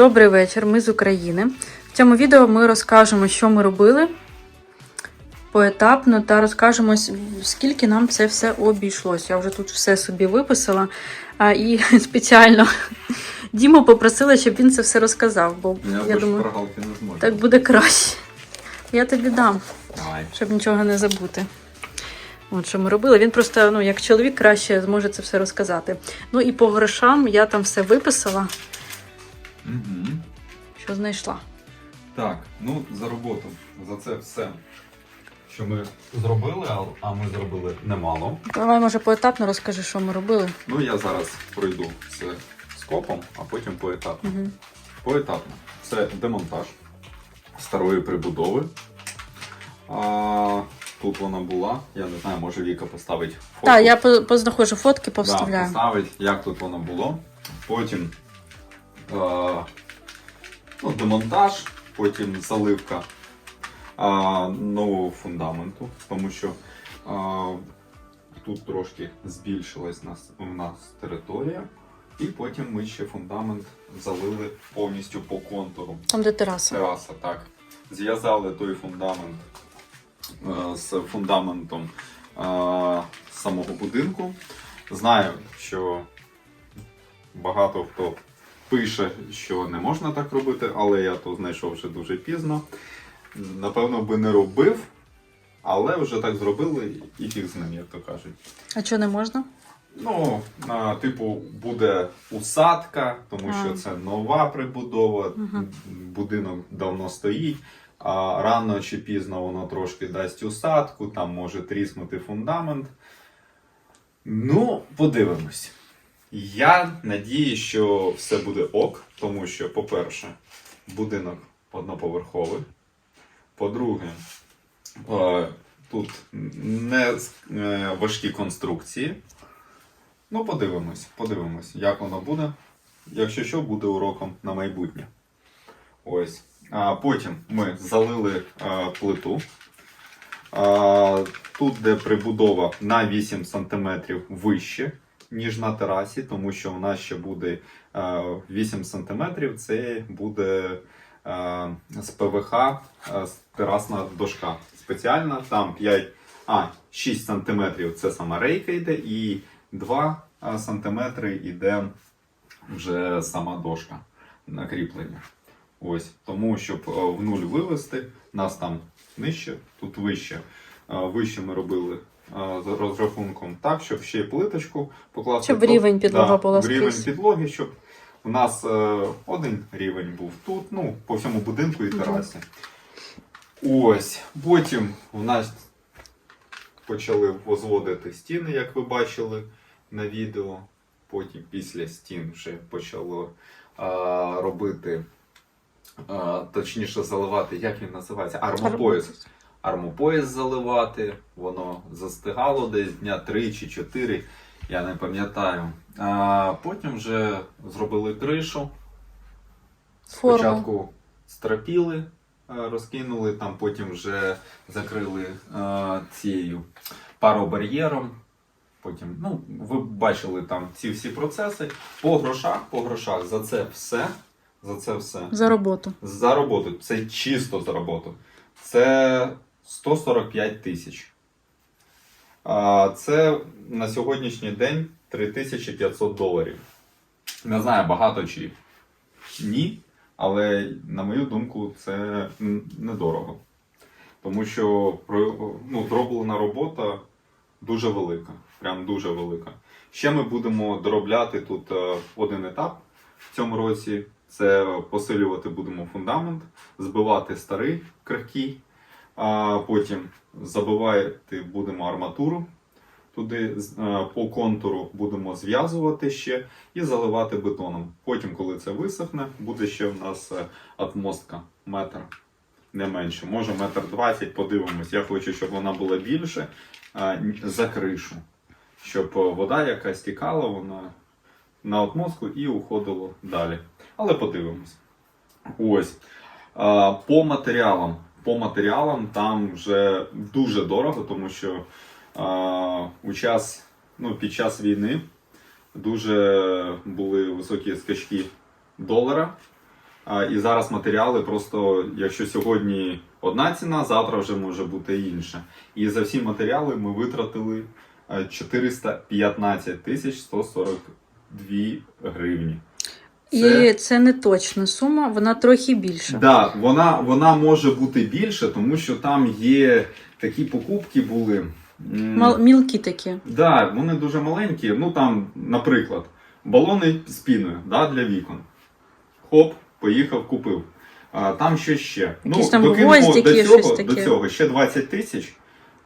Добрий вечір, ми з України. В цьому відео ми розкажемо, що ми робили поетапно та розкажемо, скільки нам це все обійшлось. Я вже тут все собі виписала а, і спеціально Діму попросила, щоб він це все розказав, бо Я, я думаю, не так буде краще. Я тобі дам, Давай. щоб нічого не забути. От що ми робили. Він просто, ну, як чоловік, краще зможе це все розказати. Ну і по грошам я там все виписала, Угу. що знайшла. Так, ну за роботу. За це все, що ми зробили, а, а ми зробили немало. Давай, може, поетапно розкажи, що ми робили. Ну я зараз пройду це скопом, а потім поетапно. Угу. Поетапно. Це демонтаж старої прибудови. А, тут вона була. Я не знаю, може Віка поставить фото. Так, я по- познаходжу фотки, Да, повставляю. поставить, як тут воно було. Потім ну, демонтаж, потім заливка е, нового фундаменту, тому що е, тут трошки збільшилась нас, у нас територія. І потім ми ще фундамент залили повністю по контуру. Там, де тераса. Тераса, так. Зв'язали той фундамент е, з фундаментом е, самого будинку. Знаю, що багато хто пише, що не можна так робити, але я то знайшов вже дуже пізно. Напевно, би не робив, але вже так зробили і фіг з ним, як то кажуть. А чого не можна? Ну, а, типу, буде усадка, тому А. що це нова прибудова, Мгм. будинок давно стоїть. А рано чи пізно воно трошки дасть усадку, там може тріснути фундамент. Ну, подивимось. Я надію, що все буде ок, тому що, по-перше, будинок одноповерховий. По-друге, е, тут не е, важкі конструкції. Ну, подивимось, подивимось, як воно буде. Якщо що, буде уроком на майбутнє. Ось. А потім ми залили а, плиту. А, тут, де прибудова на 8 см вище, ніж на терасі, тому що нас ще буде 8 см, це буде з ПВХ терасна дошка. Спеціальна, там 5, а, 6 см це сама рейка йде, і 2 см йде вже сама дошка на кріплення. Ось, тому, щоб е, в нуль вивести, нас там нижче, тут вище. Е, Вище ми робили е, з розрахунком так, щоб ще й плиточку покласти. Щоб тут. рівень підлога Да, була Рівень підлоги, щоб у нас е, один рівень був тут, ну, по всьому будинку і терасі. Ось. Потім у нас почали возводити стіни, як ви бачили на відео. Потім після стін вже почало а, робити, а, точніше заливати, як він називається? Армопояс. Армопояс заливати. Воно застигало десь дня 3 чи 4, я не пам'ятаю. А, потім вже зробили кришу. Форму. Спочатку стропіли, е, розкинули, там потім вже закрили е, цією паробар'єром. Потім, ну, ви бачили там ці всі процеси. По грошах, по грошах за це все. За це все. За роботу. За роботу. Це чисто за роботу. Це 145 тисяч. Це на сьогоднішній день 3500 доларів. Не знаю, багато чи ні, але на мою думку, це недорого. Тому що ну, зроблена робота дуже велика. Прям дуже велика. Ще ми будемо доробляти тут е, один етап в цьому році. Це посилювати будемо фундамент, збивати старий крихкий, а потім забивати будемо арматуру. Туди е, по контуру будемо зв'язувати ще і заливати бетоном. Потім, коли це висохне, буде ще в нас е, отмостка метр, не менше. Може метр двадцять, подивимось. Я хочу, щоб вона була більше за кришу. Щоб е, вода, яка стікала, вона на отмостку і уходила далі. Але подивимось. Ось. По матеріалам. По матеріалам там вже дуже дорого, тому що у час, ну, під час війни дуже були високі скачки долара. І зараз матеріали просто, якщо сьогодні одна ціна, завтра вже може бути інша. І за всі матеріали ми витратили е, 415 тисяч 142 гривні. І це не точна сума, вона трохи більша. Да, вона, вона може бути більше, тому що там є такі покупки були. Мал- мілкі такі. Да, вони дуже маленькі. Ну там, наприклад, балони з піною да, для вікон. Хоп, поїхав, купив. А, там що ще? Якісь там докинемо гвоздики, до цього, щось до цього ще 20 тисяч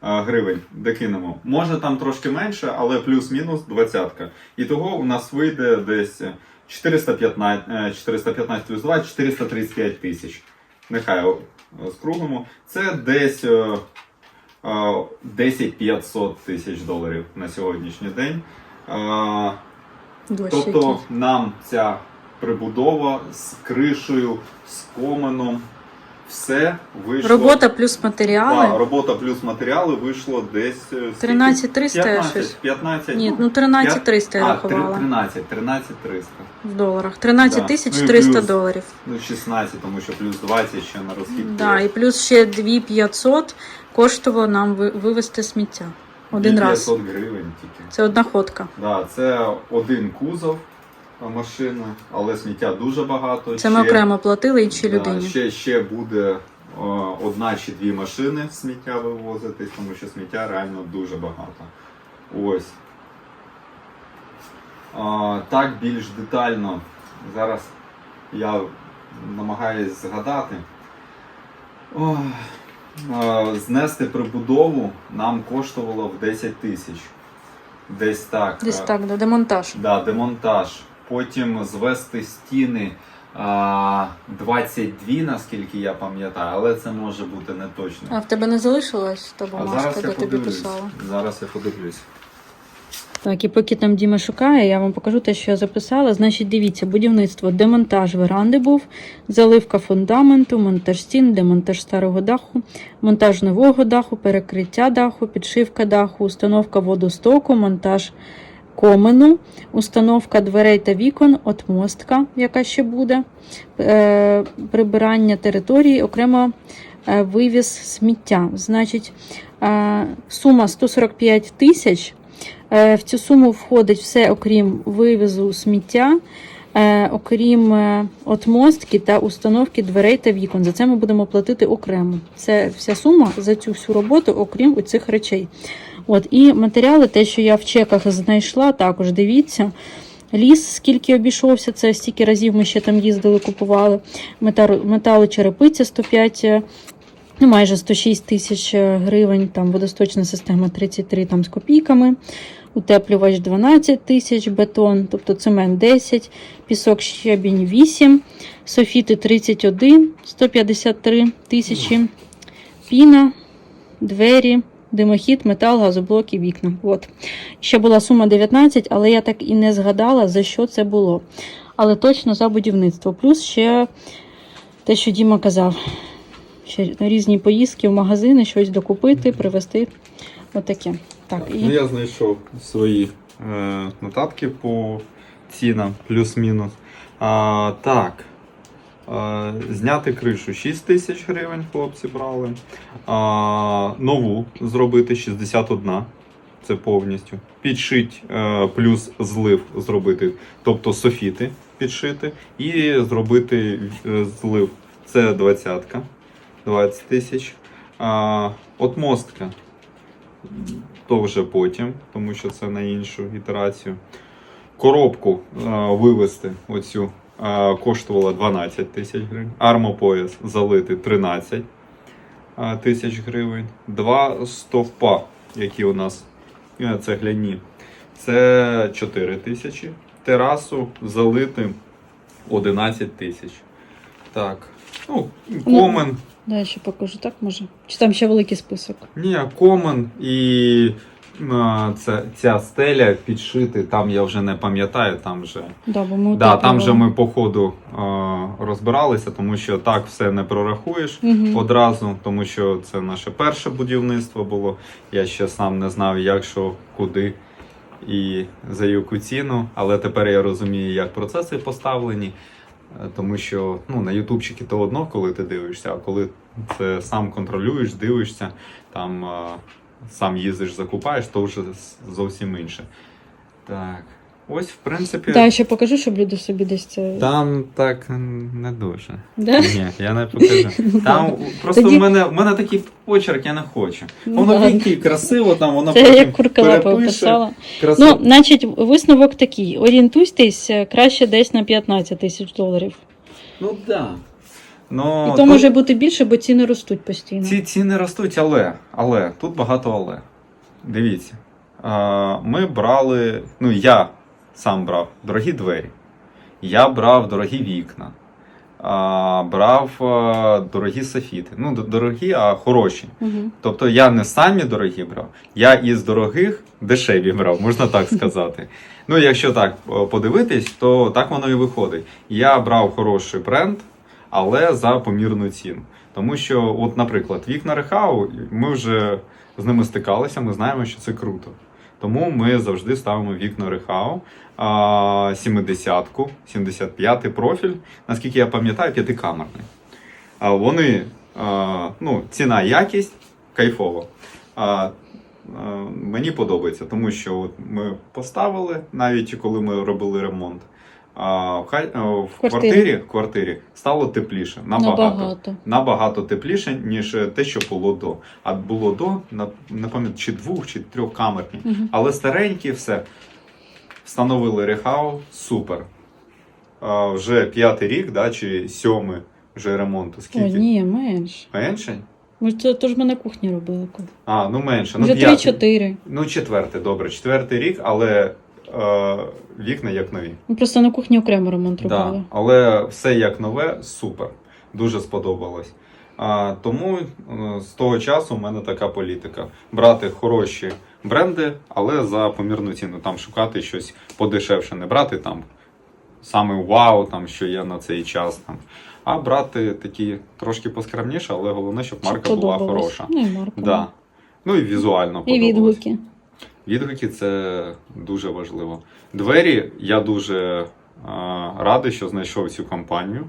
гривень докинемо. Може там трошки менше, але плюс-мінус двадцятка. І того у нас вийде десь 415, е, 415 плюс 2, 435 тисяч. Нехай о, скруглимо. Це десь. е, е, 10 500 тисяч доларів на сьогоднішній день. Е, Тобто нам ця прибудова з кришею, з коменом, все вийшло. Робота плюс матеріали. Да, робота плюс матеріали вийшло десь е, скільки? 13 300 15, щось. 15, Ні, ну 13 300 я рахувала 13, 13 300. в доларах. 13 Да. тисяч Ну плюс. доларів. Ну, 16, тому що плюс 20 ще на розхід. Да, і плюс ще 2500 коштувало нам ви- вивезти сміття. Один раз. 500 гривень тільки. Це одна ходка. Да, це один кузов а, машини, але сміття дуже багато. Це ми окремо платили іншій да, людині. ще, ще буде о, одна чи дві машини сміття вивозитись, тому що сміття реально дуже багато. Ось. А, так більш детально. Зараз я намагаюсь згадати. Ох, а, знести прибудову нам коштувало в 10 тисяч. Десь так. Десь так, да, демонтаж. Да, демонтаж. Потім звести стіни 22, наскільки я пам'ятаю, але це може бути не точно. А в тебе не залишилось та А бумажка, зараз де я тобі подивлюсь. писала? Зараз я подивлюсь. Так, і поки там Діма шукає, я вам покажу те, що я записала. Значить, дивіться, будівництво, демонтаж веранди був, заливка фундаменту, монтаж стін, демонтаж старого даху, монтаж нового даху, перекриття даху, підшивка даху, установка водостоку, монтаж комену, установка дверей та вікон, отмостка, яка ще буде, е, прибирання території, окремо е, вивіз сміття. Значить, е, сума 145 тисяч. В цю суму входить все, окрім вивезу сміття, окрім отмостки та установки дверей та вікон. За це ми будемо платити окремо. Це вся сума за цю всю роботу, окрім цих речей. От і матеріали, те, що я в чеках знайшла, також дивіться. Ліс, скільки обійшовся, це стільки разів ми ще там їздили, купували. Метал, метали черепиця 105, е, ну майже 106 тисяч е, гривень. Там водосточна система 33 там з копійками. Утеплювач 12 тисяч, бетон, тобто цемент 10, пісок щебінь 8, софіти 31, 153 тисячі, піна, двері, димохід, метал, газоблоки, вікна. От. Ще була сума 19, але я так і не згадала, за що це було. Але точно за будівництво. Плюс ще те, що Діма казав, ще різні поїздки в магазини, щось докупити, привезти. Отаке. Так, і... Ну, я знайшов свої е, нотатки по цінам, плюс-мінус. А, так. Зняти кришу 6 тисяч гривень хлопці брали. Нову зробити 61. Це повністю. Підшить е, плюс злив зробити, тобто софіти підшити. І зробити е, злив. Це 20 20 тисяч. Отмостка то вже потім, тому що це на іншу ітерацію. Коробку е, вивести оцю е, коштувало 12 тисяч гривень. Армопояс залити 13 е, тисяч гривень. Два стовпа, які у нас е, цегляні, це 4 тисячі. Терасу залити 11 тисяч. Так. Ну, комен. Да, я ще покажу, так може? Чи там ще великий список? Ні, комен і це, ця стеля підшити, там я вже не пам'ятаю, там вже. Да, бо ми Да, там вже ми по ходу а, розбиралися, тому що так все не прорахуєш Мгм. одразу, тому що це наше перше будівництво було. Я ще сам не знав, як що, куди і за яку ціну. Але тепер я розумію, як процеси поставлені. Е, Тому що ну, на ютубчики то одно, коли ти дивишся, а коли це сам контролюєш, дивишся, там е, сам їздиш, закупаєш, то вже зовсім інше. Так. Ось, в принципі, Так, ще покажу, щоб люди собі десь це. там так не дуже. Да? Ні, я не покажу. Там просто Тоді- в мене, в мене такий почерк, я не хочу. Ну, Воно віки, красиво, там воно Це потім як куркала перепише. Красиво. Ну, значить, висновок такий: орієнтуйтесь е, краще десь на 15 тисяч доларів. Ну да. Ну, І то тут може бути більше, бо ціни ростуть постійно. Ці ціни ростуть, але, але тут багато але. Дивіться. А, ми брали, ну я сам брав дорогі двері. Я брав дорогі вікна. А, брав а, дорогі софіти. Ну, дорогі, а хороші. Угу. Тобто я не самі дорогі брав, я із дорогих дешеві брав, можна так сказати. Ну, якщо так подивитись, то так воно і виходить. Я брав хороший бренд, але за помірну ціну. Тому що, от, наприклад, вікна Рехау, ми вже з ними стикалися, ми знаємо, що це круто. Тому ми завжди ставимо вікна Рехау, 70-ку, 75-й профіль, наскільки я пам'ятаю, п'ятикамерний. А вони, ну, ціна, якість кайфово. А, а, мені подобається, тому що от ми поставили, навіть коли ми робили ремонт. А, в, хай- в квартирі. квартирі, стало тепліше, набагато. Набагато. Набагато тепліше, ніж те, що було до. А було до, не пам'ятаю, чи двох, чи трьохкамерні. Угу. Але старенькі все. Встановили рехау, супер. А, вже п'ятий рік, да, чи сьомий вже ремонту. О, Скільки? ні, менше. Менше? Ми ж це теж ми на кухні робили. коли. А, ну менше. Ну, Вже п'ятий. 3-4. Ну, четвертий, добре. Четвертий рік, але е, вікна як нові. Ми просто на кухні окремо ремонт Да, але все як нове, супер. Дуже сподобалось. А, тому е, з того часу в мене така політика: брати хороші бренди, але за помірну ціну. Там шукати щось подешевше, не брати там саме вау, там, що є на цей час. Там, а брати такі трошки поскромніше, але головне, щоб Щоб марка була хороша. Ну і марка. Да. Ну і візуально І подобалось. відгуки. Відгуки це дуже важливо. Двері я дуже радий, що знайшов цю компанію.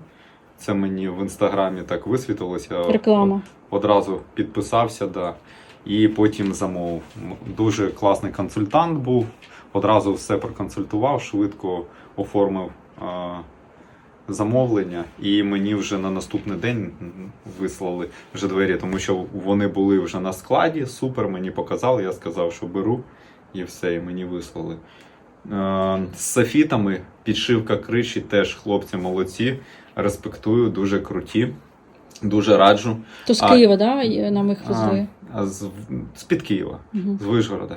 Це мені в інстаграмі так висвітилося. Реклама. Одразу підписався, да. І потім замовив. Дуже класний консультант був. Одразу все проконсультував, швидко оформив е, замовлення, і мені вже на наступний день вислали вже двері, тому що вони були вже на складі. Супер, мені показали. Я сказав, що беру, і все, і мені вислали. Е, З софітами підшивка криші теж хлопці молодці. Респектую, дуже круті. Дуже раджу. То з А- Києва, да, нам їх везли. А, з, з-під Києва, Угу. з Вишгорода.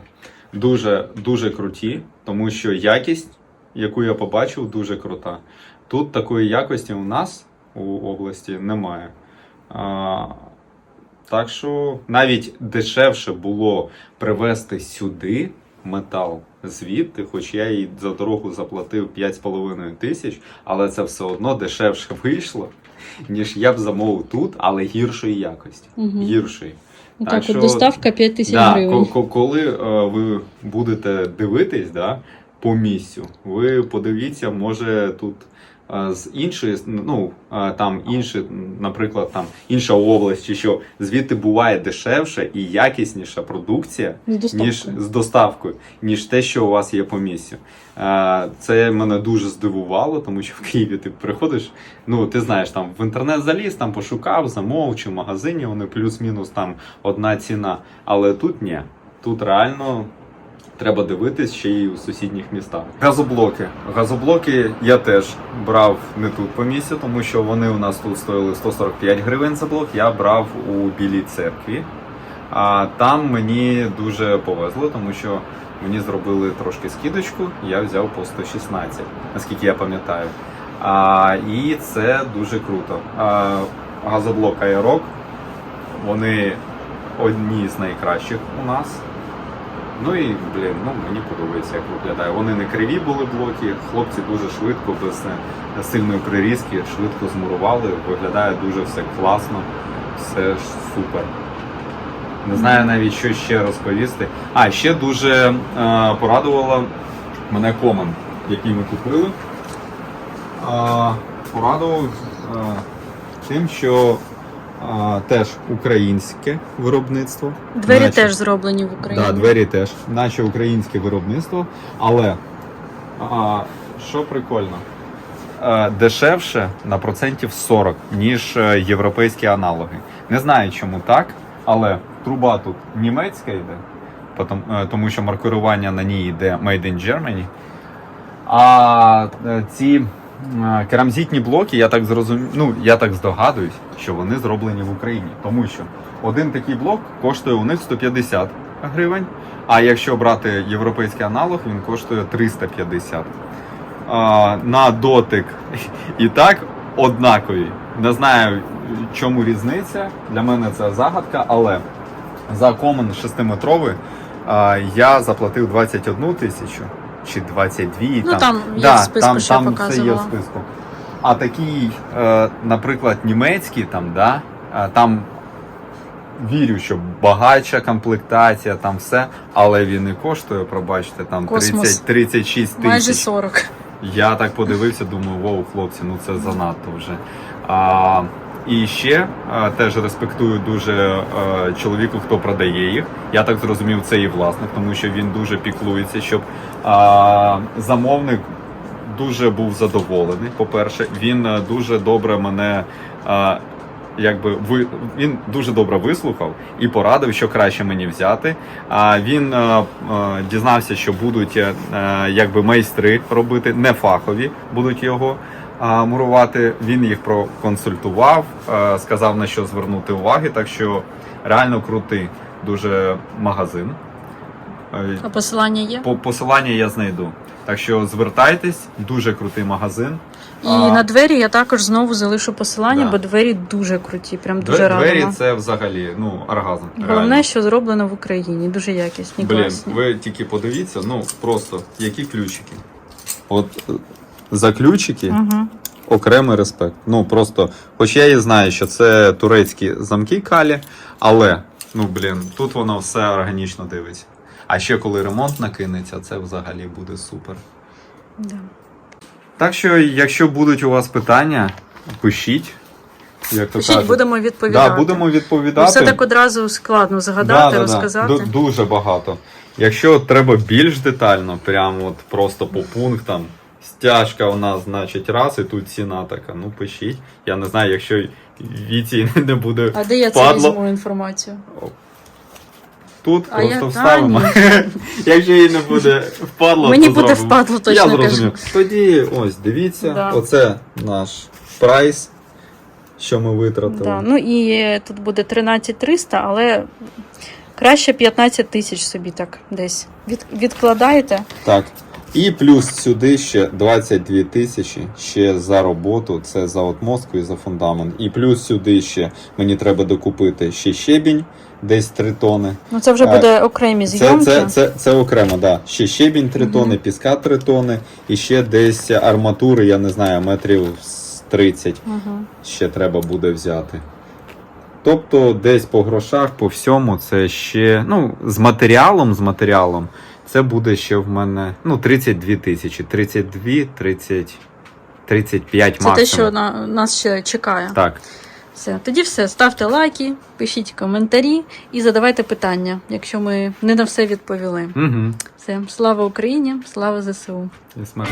Дуже, дуже круті, тому що якість, яку я побачив, дуже крута. Тут такої якості у нас у області немає. А, так що навіть дешевше було привезти сюди метал звідти, хоч я їй за дорогу заплатив 5,5 тисяч, але це все одно дешевше вийшло, ніж я б замовив тут, але гіршої якості. Угу. Гіршої. Так, Так от що- доставка 5 тисяч Да, гривень. ко- ко- коли е, ви будете дивитись да, по місцю, ви подивіться, може тут з іншої, ну там інші, наприклад, там інша область, чи що звідти буває дешевше і якісніша продукція, З доставкою. ніж з доставкою, ніж те, що у вас є по місцю. Е, Це мене дуже здивувало, тому що в Києві ти приходиш. Ну, ти знаєш, там в інтернет заліз, там пошукав, замовив, чи в магазині вони плюс-мінус там одна ціна. Але тут ні. Тут реально треба дивитись ще й у сусідніх містах. Газоблоки. Газоблоки я теж брав не тут по місцю, тому що вони у нас тут стоїли 145 гривень за блок. Я брав у Білій церкві. А там мені дуже повезло, тому що мені зробили трошки скидочку, я взяв по 116, наскільки я пам'ятаю. А, і це дуже круто. А, газоблок Aerox, вони одні з найкращих у нас. Ну і блін, ну мені подобається, як виглядає. Вони не криві були блоки, хлопці дуже швидко, без е, сильної прирізки, швидко змурували. Виглядає дуже все класно, все супер. Не знаю навіть, що ще розповісти. А, ще дуже е, порадувала мене комен, який ми купили. А, порадував е, тим, що е, теж українське виробництво. Двері Наче- теж зроблені в Україні. Да, двері теж, наче українське виробництво, але а, що прикольно, е, дешевше на процентів 40, ніж е, європейські аналоги. Не знаю, чому так, але труба тут німецька йде, е, тому що маркування на ній йде Made in Germany. А ці керамзитні блоки, я так зрозумів, ну я так здогадуюсь, що вони зроблені в Україні, тому що один такий блок коштує у них 150 гривень. А якщо брати європейський аналог, він коштує 350. А, на дотик і так однакові. Не знаю, чому різниця. Для мене це загадка, але за комен 6-метровий а, я заплатив 21 тисячу чи 22. Ну, там є в списку, там, що я там все є в показувала. списку. А такий, е, наприклад, німецький, там, да, е, там вірю, що багатша комплектація, там все, але він і коштує, пробачте, там Космос. 30, 36 тисяч. Майже 40. Я так подивився, думаю, воу, хлопці, ну це занадто вже. А, і ще а, теж респектую дуже е, чоловіку, хто продає їх. Я так зрозумів, це і власник, тому що він дуже піклується, щоб а, замовник дуже був задоволений. По-перше, він е, дуже добре мене. А, Якби ви він дуже добре вислухав і порадив, що краще мені взяти. А він е, е, дізнався, що будуть е, е, якби майстри робити, не фахові будуть його е, мурувати. Він їх проконсультував, е, сказав на що звернути уваги. Так що реально крутий дуже магазин. Е, А посилання є? По посилання я знайду. Так що звертайтесь, дуже крутий магазин. І А. на двері я також знову залишу посилання, Да. бо двері дуже круті, прям дуже Двері, двері радимо. це взагалі ну оргазм. Головне, реально. що зроблено в Україні, дуже якісні, Блін, класні. ви тільки подивіться, ну просто які ключики. От е, за ключики Угу. окремий респект. Ну просто, хоч я і знаю, що це турецькі замки калі, але ну блін, тут воно все органічно дивиться. А ще коли ремонт накинеться, це взагалі буде супер. Да. Так що, якщо будуть у вас питання, пишіть. Як то Пишіть, кажуть. будемо відповідати. Да, будемо Бо відповідати. Все так одразу складно згадати, розказати. Ду- Дуже багато. Якщо треба більш детально, прямо от просто по пунктам. Стяжка у нас, значить, раз, і тут ціна така. Ну, пишіть. Я не знаю, якщо віці не буде А де я це візьму інформацію? Тут, А просто я- вставимо. якщо її не буде впадло, Мені то буде зробимо. впадло, точно Я кажу. Тоді ось, дивіться, Да. оце наш прайс, що ми витратили. Да. Ну і е, тут буде 13 300, але краще 15 тисяч собі так десь від, відкладаєте. Так. І плюс сюди ще 22 тисячі ще за роботу, це за отмостку і за фундамент. І плюс сюди ще мені треба докупити ще щебінь, десь 3 тони. Ну це вже А, буде окремі Це, зйомки. це, це, це окремо, да. Ще щебінь 3 Мгм. тони, піска 3 тони, і ще десь арматури, я не знаю, метрів з 30 Угу. ще треба буде взяти. Тобто десь по грошах, по всьому, це ще, ну, з матеріалом, з матеріалом, це буде ще в мене, ну, 32 тисячі, 32, 30, 35 Це те, що на, нас ще чекає. Так. Все. Тоді все. Ставте лайки, пишіть коментарі і задавайте питання, якщо ми не на все відповіли. Угу. Все. Слава Україні, слава ЗСУ. І смерть.